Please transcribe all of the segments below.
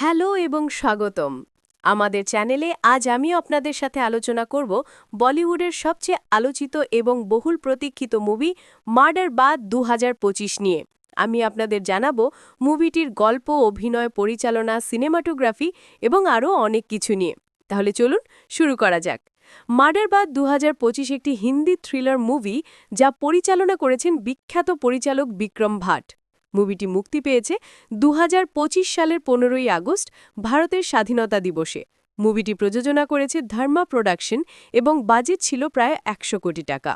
Hello এবং স্বাগতম। আমাদের চ্যানেলে আজ আমি আপনাদের সাথে আলোচনা করব বলিউডের সবচেয়ে আলোচিত এবং বহুল প্রতীক্ষিত মুভি মার্ডার বাদ দু নিয়ে। আমি আপনাদের জানাব মুভিটির গল্প, অভিনয়, পরিচালনা, সিনেমাটোগ্রাফি এবং আরও অনেক কিছু নিয়ে। তাহলে চলুন শুরু করা যাক। মার্ডার বাদ দু একটি হিন্দি থ্রিলার মুভি যা পরিচালনা করেছেন বিখ্যাত পরিচালক বিক্রম ভাট। মুভিটি মুক্তি পেয়েছে দু হাজার পঁচিশ সালের পনেরোই আগস্ট, ভারতের স্বাধীনতা দিবসে। মুভিটি প্রযোজনা করেছে ধর্মা প্রোডাকশন এবং বাজেট ছিল প্রায় একশো কোটি টাকা।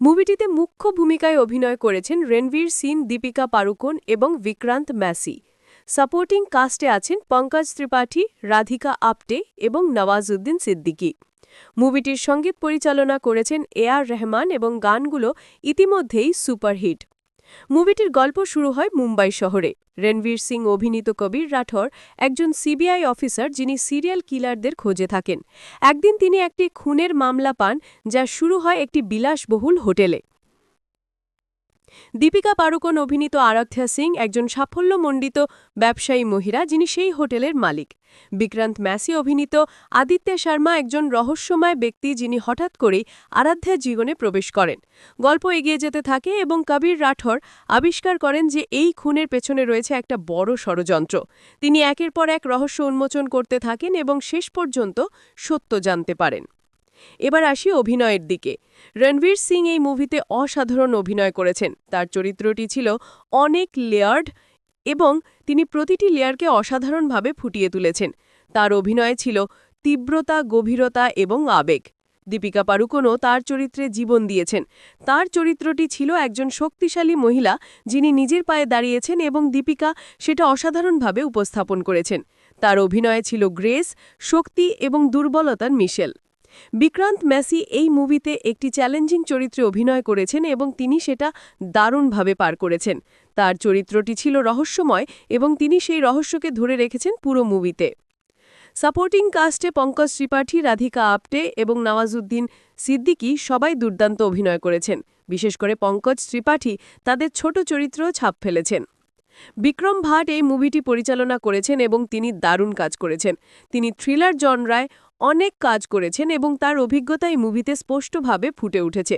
মুভিটিতে মুখ্য ভূমিকায় অভিনয় করেছেন রণবীর সিং, দীপিকা পারুকোন এবং বিক্রান্ত ম্যাসি সাপোর্টিং কাস্টে আছেন পঙ্কজ ত্রিপাঠী, রাধিকা আপটে এবং নওয়াজউদ্দিন সিদ্দিকী। মুভিটির সংগীত পরিচালনা করেছেন এ আর রহমান এবং গানগুলো ইতিমধ্যেই সুপারহিট। মুভিটির গল্প শুরু হয় মুম্বাই শহরে। রণবীর সিং, অভিনীত কবির রাঠোর, একজন সিবিআই অফিসার যিনি সিরিয়াল কিলারদের খোঁজে থাকেন। একদিন তিনি একটি খুনের মামলা পান, যা শুরু হয় একটি বিলাসবহুল হোটেলে। দীপিকা পাড়ুকোন অভিনীত আরাধ্যা সিং একজন সাফল্যমণ্ডিত ব্যবসায়ী মহিলা যিনি সেই হোটেলের মালিক। বিক্রান্ত ম্যাসি অভিনীত আদিত্য শর্মা একজন রহস্যময় ব্যক্তি যিনি হঠাৎ করেই আরাধ্যার জীবনে প্রবেশ করেন। গল্প এগিয়ে যেতে থাকে এবং কবির রাঠোর আবিষ্কার করেন যে এই খুনের পেছনে রয়েছে একটা বড় ষড়যন্ত্র। তিনি একের পর এক রহস্য উন্মোচন করতে থাকেন এবং শেষ পর্যন্ত সত্য জানতে পারেন। এবার আসি অভিনয়ের দিকে। রণবীর সিং এই মুভিতে অসাধারণ অভিনয় করেছেন। তার চরিত্রটি ছিল অনেক লেয়ার্ড এবং তিনি প্রতিটি লেয়ারকে অসাধারণভাবে ফুটিয়ে তুলেছেন। তার অভিনয় ছিল তীব্রতা, গভীরতা এবং আবেগ। দীপিকা পাড়ুকোনও তার চরিত্রে জীবন দিয়েছেন। তার চরিত্রটি ছিল একজন শক্তিশালী মহিলা যিনি নিজের পায়ে দাঁড়িয়েছেন এবং দীপিকা সেটা অসাধারণভাবে উপস্থাপন করেছেন। তার অভিনয়ে ছিল গ্রেস, শক্তি এবং দুর্বলতার মিশেল। বিক্রান্ত ম্যাসি এই মুভিতে একটি চ্যালেঞ্জিং চরিত্রে অভিনয় করেছেন এবং তিনি সেটা দারুণভাবে পার করেছেন। তার চরিত্রটি ছিল রহস্যময় এবং তিনি সেই রহস্যকে ধরে রেখেছেন পুরো মুভিতে। সাপোর্টিং কাস্টে পঙ্কজ ত্রিপাঠী, রাধিকা আপটে এবং নওয়াজুদ্দিন সিদ্দিকি সবাই দুর্দান্ত অভিনয় করেছেন। বিশেষ করে পঙ্কজ ত্রিপাঠী তাদের ছোট চরিত্র ছাপ ফেলেছেন। বিক্রম ভাট এই মুভিটি পরিচালনা করেছেন এবং তিনি দারুণ কাজ করেছেন। তিনি থ্রিলার জনরায় অনেক কাজ করেছেন এবং তার অভিজ্ঞতা এই মুভিতে স্পষ্টভাবে ফুটে উঠেছে।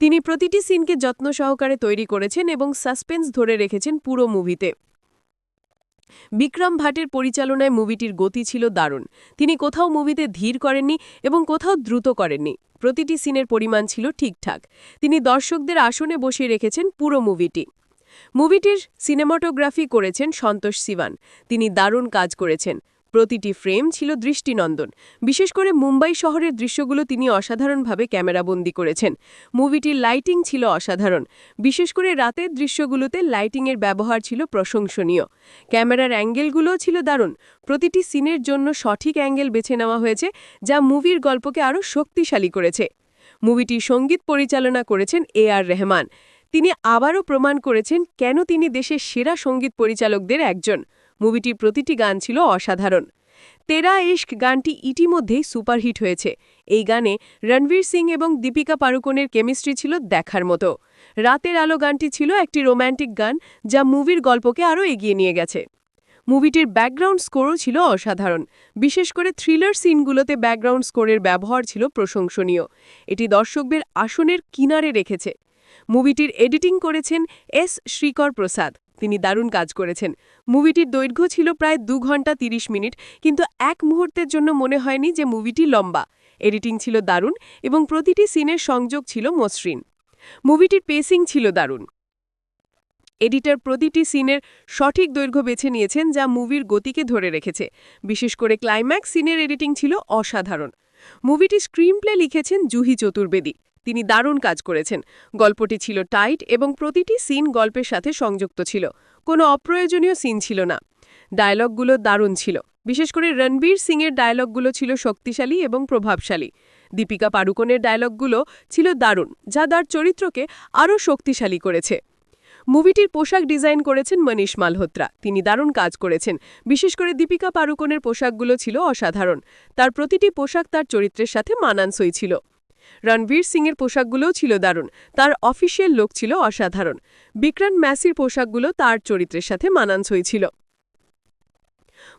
তিনি প্রতিটি সিনকে যত্ন সহকারে তৈরি করেছেন এবং সাসপেন্স ধরে রেখেছেন পুরো মুভিতে। বিক্রম ভাটের পরিচালনায় মুভিটির গতি ছিল দারুণ। তিনি কোথাও মুভিতে ধীর করেননি এবং কোথাও দ্রুত করেননি। প্রতিটি সিনের পরিমাণ ছিল ঠিকঠাক। তিনি দর্শকদের আসনে বসিয়ে রেখেছেন পুরো মুভিটি। মুভিটির সিনেমাটোগ্রাফি করেছেন সন্তোষ সিবান তিনি দারুণ কাজ করেছেন। প্রতিটি ফ্রেম ছিল দৃষ্টিনন্দন। বিশেষ করে মুম্বাই শহরের দৃশ্যগুলো তিনি অসাধারণভাবে ক্যামেরাবন্দি করেছেন। মুভিটির লাইটিং ছিল অসাধারণ। বিশেষ করে রাতের দৃশ্যগুলোতে লাইটিংয়ের ব্যবহার ছিল প্রশংসনীয়। ক্যামেরার অ্যাঙ্গেলগুলোও ছিল দারুণ। প্রতিটি সিনের জন্য সঠিক অ্যাঙ্গেল বেছে নেওয়া হয়েছে, যা মুভির গল্পকে আরও শক্তিশালী করেছে। মুভিটি সংগীত পরিচালনা করেছেন এ আর রহমান। তিনি আবারও প্রমাণ করেছেন কেন তিনি দেশের সেরা সংগীত পরিচালকদের একজন। মুভিটির প্রতিটি গান ছিল অসাধারণ। তেরা ইশক গানটি ইতিমধ্যেই সুপারহিট হয়েছে। এই গানে রণবীর সিং এবং দীপিকা পাড়ুকোনের কেমিস্ট্রি ছিল দেখার মতো। রাতের আলো গানটি ছিল একটি রোম্যান্টিক গান যা মুভির গল্পকে আরও এগিয়ে নিয়ে গেছে। মুভিটির ব্যাকগ্রাউন্ড স্কোরও ছিল অসাধারণ। বিশেষ করে থ্রিলার সিনগুলোতে ব্যাকগ্রাউন্ড স্কোরের ব্যবহার ছিল প্রশংসনীয়। এটি দর্শকদের আসনের কিনারে রেখেছে। মুভিটির এডিটিং করেছেন এস শ্রীকর প্রসাদ। তিনি দারুণ কাজ করেছেন। মুভিটির দৈর্ঘ্য ছিল প্রায় দু ঘণ্টা ৩০ মিনিট, কিন্তু এক মুহূর্তের জন্য মনে হয়নি যে মুভিটি লম্বা। এডিটিং ছিল দারুণ এবং প্রতিটি সিনের সংযোগ ছিল মসৃণ। মুভিটির পেসিং ছিল দারুণ। এডিটর প্রতিটি সিনের সঠিক দৈর্ঘ্য বেছে নিয়েছেন, যা মুভির গতিকে ধরে রেখেছে। বিশেষ করে ক্লাইম্যাক্স সিনের এডিটিং ছিল অসাধারণ। মুভিটি স্ক্রিনপ্লে লিখেছেন জুহি চতুর্বেদী। তিনি দারুণ কাজ করেছেন। গল্পটি ছিল টাইট এবং প্রতিটি সিন গল্পের সাথে সংযুক্ত ছিল। কোনো অপ্রয়োজনীয় সিন ছিল না। ডায়লগগুলো দারুণ ছিল। বিশেষ করে রণবীর সিংয়ের ডায়লগগুলো ছিল শক্তিশালী এবং প্রভাবশালী। দীপিকা পাড়ুকোনের ডায়লগগুলো ছিল দারুণ, যা তার চরিত্রকে আরও শক্তিশালী করেছে। মুভিটির পোশাক ডিজাইন করেছেন মনীষ মালহোত্রা। তিনি দারুণ কাজ করেছেন। বিশেষ করে দীপিকা পাড়ুকোনের পোশাকগুলো ছিল অসাধারণ। তার প্রতিটি পোশাক তার চরিত্রের সাথে মানানসই ছিল। রণবীর সিংয়ের পোশাকগুলোও ছিল দারুণ। তার অফিসিয়াল লোক ছিল অসাধারণ। বিক্রান্ত ম্যাসির পোশাকগুলো তার চরিত্রের সাথে মানানসই ছিল।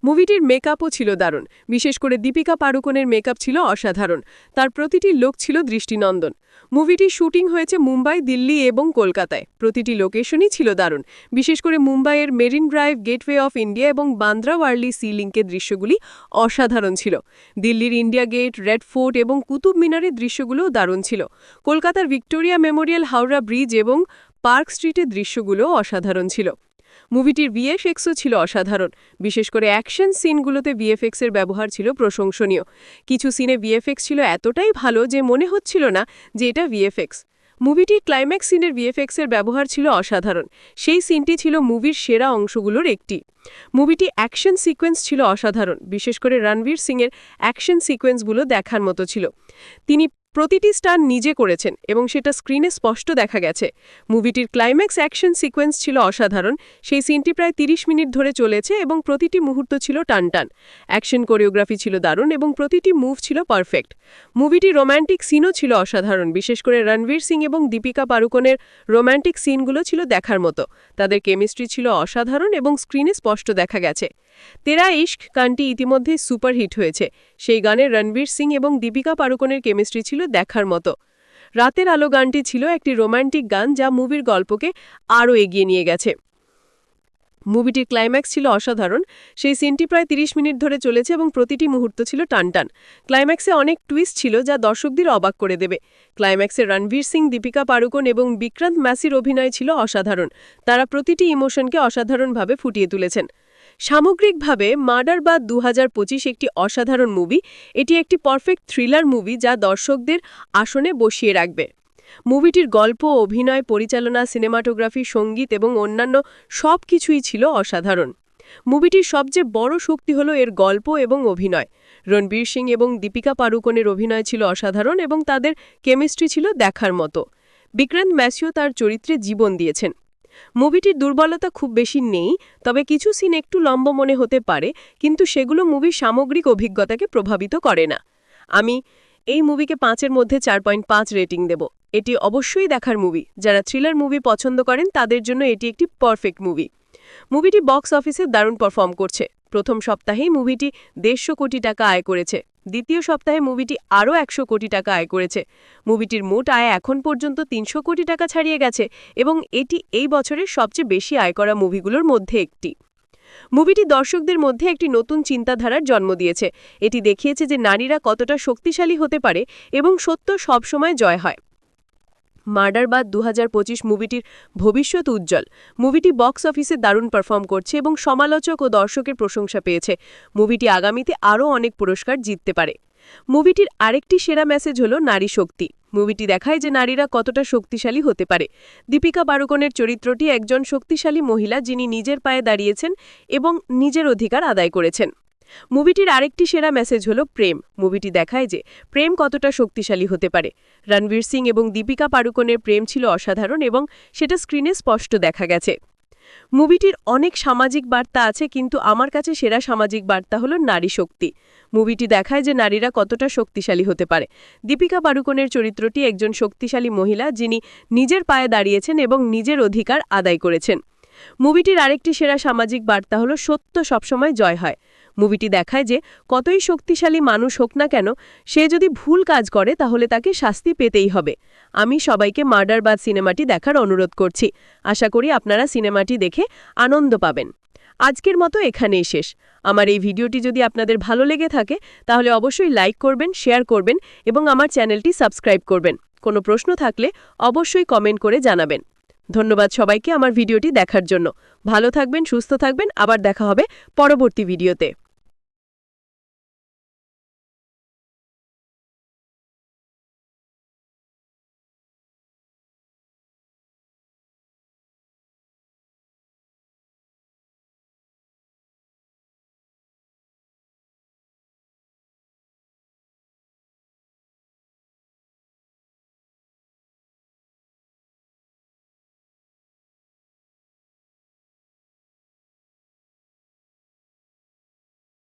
মুভিটির মেকআপও ছিল দারুণ। বিশেষ করে দীপিকা পাড়ুকোনের মেকআপ ছিল অসাধারণ। তার প্রতিটি লোক ছিল দৃষ্টিনন্দন। মুভিটির শুটিং হয়েছে মুম্বাই, দিল্লি এবং কলকাতায়। প্রতিটি লোকেশনই ছিল দারুণ। বিশেষ করে মুম্বাইয়ের Marine Drive, Gateway of India এবং বান্দ্রা ওয়ার্লি সি লিঙ্কের দৃশ্যগুলি অসাধারণ ছিল। দিল্লির ইন্ডিয়া গেট, রেড ফোর্ট এবং কুতুব মিনারের দৃশ্যগুলোও দারুণ ছিল। কলকাতার ভিক্টোরিয়া মেমোরিয়াল হাওড়া ব্রিজ এবং পার্ক স্ট্রিটের দৃশ্যগুলোও অসাধারণ ছিল। মুভিটির ভিএফএক্সও ছিল অসাধারণ, বিশেষ করে অ্যাকশন সিনগুলোতে ভিএফএক্সের ব্যবহার ছিল প্রশংসনীয়। কিছু সিনে ভিএফএক্স ছিল এতটাই ভালো যে মনে হচ্ছিল না যে এটা ভিএফএক্স। মুভিটির ক্লাইম্যাক্স সিনের ভিএফএক্সের ব্যবহার ছিল অসাধারণ, সেই সিনটি ছিল মুভির সেরা অংশগুলোর একটি। মুভিটি অ্যাকশন সিকোয়েন্স ছিল অসাধারণ, বিশেষ করে রণবীর সিংয়ের অ্যাকশন সিকোয়েন্সগুলো দেখার মতো ছিল। তিনি প্রতিটি স্টার নিজে করেছেন এবং সেটা স্ক্রিনে স্পষ্ট দেখা গেছে। মুভিটির ক্লাইম্যাক্স অ্যাকশন সিকোয়েন্স ছিল অসাধারণ, সেই সিনটি প্রায় ৩০ মিনিট ধরে চলেছে এবং প্রতিটি মুহূর্ত ছিল টানটান। অ্যাকশন কোরিওগ্রাফি ছিল দারুণ এবং প্রতিটি মুভ ছিল পারফেক্ট মুভিটি রোম্যান্টিক সিনও ছিল অসাধারণ, বিশেষ করে রণবীর সিং এবং দীপিকা পাড়ুকোনের রোম্যান্টিক সিনগুলো ছিল দেখার মতো। তাদের কেমিস্ট্রি ছিল অসাধারণ এবং স্ক্রিনে স্পষ্ট দেখা গেছে। তেরা ইশক গানটি ইতিমধ্যেই সুপারহিট হয়েছে। সেই গানে রণবীর সিং এবং দীপিকা পাড়ুকোনের কেমিস্ট্রি ছিল দেখার মতো। রাতের আলো গানটি ছিল একটি রোমান্টিক গান যা মুভির গল্পকে আরও এগিয়ে নিয়ে গেছে। মুভিটির ক্লাইম্যাক্স ছিল অসাধারণ। সেই সিনটি প্রায় ৩০ মিনিট ধরে চলেছে এবং প্রতিটি মুহূর্ত ছিল টানটান। ক্লাইম্যাক্সে অনেক টুইস্ট ছিল যা দর্শকদের অবাক করে দেবে। ক্লাইম্যাক্সে রণবীর সিং, দীপিকা পাড়ুকোন এবং বিক্রান্ত ম্যাসির অভিনয় ছিল অসাধারণ। তারা প্রতিটি ইমোশনকে অসাধারণভাবে ফুটিয়ে তুলেছেন। সামগ্রিকভাবে মার্ডার বা দু হাজার পঁচিশ একটি অসাধারণ মুভি, এটি একটি পারফেক্ট থ্রিলার মুভি যা দর্শকদের আসনে বসিয়ে রাখবে। মুভিটির গল্প, অভিনয়, পরিচালনা, সিনেমাটোগ্রাফি, সংগীত এবং অন্যান্য সব কিছুই ছিল অসাধারণ। মুভিটির সবচেয়ে বড় শক্তি হল এর গল্প এবং অভিনয়। রণবীর সিং এবং দীপিকা পাড়ুকোনের অভিনয় ছিল অসাধারণ এবং তাদের কেমিস্ট্রি ছিল দেখার মতো। বিক্রান্ত ম্যাসিও তার চরিত্রে জীবন দিয়েছেন। মুভিটির দুর্বলতা খুব বেশি নেই, তবে কিছু সিন একটু লম্ব মনে হতে পারে, কিন্তু সেগুলো মুভির সামগ্রিক অভিজ্ঞতাকে প্রভাবিত করে না। আমি এই মুভিকে পাঁচের মধ্যে চার পয়েন্ট পাঁচ রেটিং দেব। এটি অবশ্যই দেখার মুভি। যারা থ্রিলার মুভি পছন্দ করেন, তাদের জন্য এটি একটি পারফেক্ট মুভি। মুভিটি বক্স অফিসে দারুণ পারফর্ম করছে। প্রথম সপ্তাহেই মুভিটি দেড়শো কোটি টাকা আয় করেছে। দ্বিতীয় সপ্তাহে মুভিটি আরও একশো কোটি টাকা আয় করেছে। মুভিটির মোট আয় এখন পর্যন্ত তিনশো কোটি টাকা ছাড়িয়ে গেছে এবং এটি এই বছরের সবচেয়ে বেশি আয় করা মুভিগুলোর মধ্যে একটি। মুভিটি দর্শকদের মধ্যে একটি নতুন চিন্তাধারার জন্ম দিয়েছে। এটি দেখিয়েছে যে নারীরা কতটা শক্তিশালী হতে পারে এবং সত্য সবসময় জয় হয়। মার্ডার বাদ দু হাজার পঁচিশ মুভিটির ভবিষ্যৎ উজ্জ্বল। মুভিটি বক্স অফিসে দারুণ পারফর্ম করছে এবং সমালোচক ও দর্শকের প্রশংসা পেয়েছে। মুভিটি আগামীতে আরও অনেক পুরস্কার জিততে পারে। মুভিটির আরেকটি সেরা মেসেজ হল নারী শক্তি। মুভিটি দেখায় যে নারীরা কতটা শক্তিশালী হতে পারে। দীপিকা পাড়ুকনের চরিত্রটি একজন শক্তিশালী মহিলা যিনি নিজের পায়ে দাঁড়িয়েছেন এবং নিজের অধিকার আদায় করেছেন। মুভিটির আরেকটি সেরা মেসেজ হল প্রেম। মুভিটি দেখায় যে প্রেম কতটা শক্তিশালী হতে পারে। রণবীর সিং এবং দীপিকা পাড়ুকনের প্রেম ছিল অসাধারণ এবং সেটা স্ক্রিনে স্পষ্ট দেখা গেছে। মুভিটির অনেক সামাজিক বার্তা আছে, কিন্তু আমার কাছে সেরা সামাজিক বার্তা হল নারী শক্তি। মুভিটি দেখায় যে নারীরা কতটা শক্তিশালী হতে পারে। দীপিকা পাড়ুকনের চরিত্রটি একজন শক্তিশালী মহিলা যিনি নিজের পায়ে দাঁড়িয়েছেন এবং নিজের অধিকার আদায় করেছেন। মুভিটির আরেকটি সেরা সামাজিক বার্তা হল সত্য সবসময় জয় হয়। মুভিটি দেখায় যে, কতই শক্তিশালী মানুষ হোক না কেন, সে যদি ভুল কাজ করে, তাহলে তাকে শাস্তি পেতেই হবে। আমি সবাইকে মার্ডার মার্ডারবাদ সিনেমাটি দেখার অনুরোধ করছি। আশা করি আপনারা সিনেমাটি দেখে আনন্দ পাবেন। আজকের মতো এখানেই শেষ। আমার এই ভিডিওটি যদি আপনাদের ভালো লেগে থাকে, তাহলে অবশ্যই লাইক করবেন, শেয়ার করবেন এবং আমার চ্যানেলটি সাবস্ক্রাইব করবেন। কোনো প্রশ্ন থাকলে অবশ্যই কমেন্ট করে জানাবেন। ধন্যবাদ সবাইকে আমার ভিডিওটি দেখার জন্য। ভালো থাকবেন, সুস্থ থাকবেন। আবার দেখা হবে পরবর্তী ভিডিওতে।